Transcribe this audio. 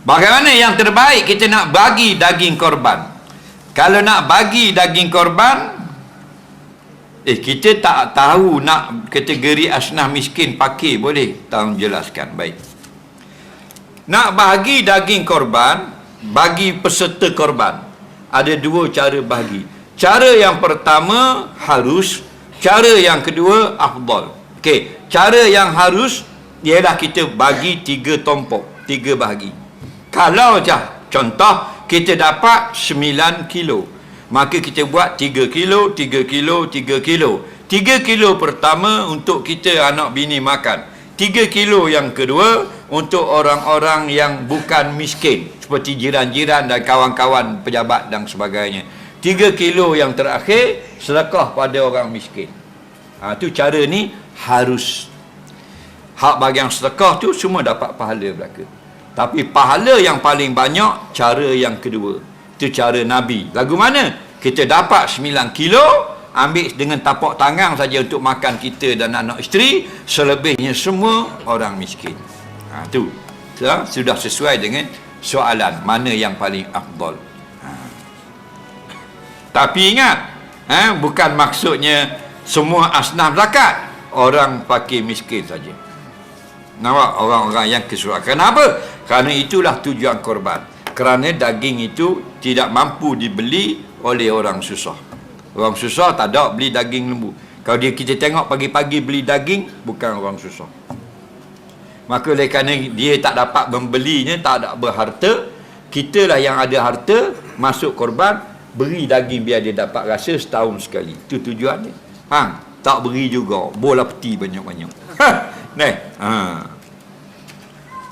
Bagaimana yang terbaik kita nak bagi daging korban? Kalau nak bagi daging korban, eh kita tak tahu nak kategori asnaf miskin pakai boleh? Tolong jelaskan baik. Nak bagi daging korban, bagi peserta korban. Ada dua cara bagi. Cara yang pertama harus, cara yang kedua afdal. Okey, cara yang harus ialah kita bagi tiga tompok, tiga bahagi. Kalau jah, contoh kita dapat 9 kilo, maka kita buat 3 kilo, 3 kilo, 3 kilo. 3 kilo pertama untuk kita anak bini makan. 3 kilo yang kedua untuk orang-orang yang bukan miskin seperti jiran-jiran dan kawan-kawan pejabat dan sebagainya. 3 kilo yang terakhir sedekah pada orang miskin. Ha, tu cara ni harus. Hak bagian sedekah tu semua dapat pahala belaka. Tapi pahala yang paling banyak cara yang kedua. Itu cara Nabi. Lagu mana? Kita dapat 9 kilo, ambil dengan tapak tangan saja untuk makan kita dan anak isteri, selebihnya semua orang miskin. Ha, tu. Ya, sudah sesuai dengan soalan mana yang paling afdal. Ha. Tapi ingat, ha, bukan maksudnya semua asnaf zakat orang fakir miskin saja. Nampak orang-orang yang kesurat. Kenapa? Kerana itulah tujuan korban. Kerana daging itu tidak mampu dibeli oleh orang susah. Orang susah tak ada beli daging lembu. Kalau dia kita tengok pagi-pagi beli daging, bukan orang susah. Maka oleh kerana dia tak dapat membelinya, tak ada berharta, kita lah yang ada harta, masuk korban, beri daging biar dia dapat rasa setahun sekali. Itu tujuan dia. Ha, tak beri juga. Bola peti banyak-banyak. Neh. Ha.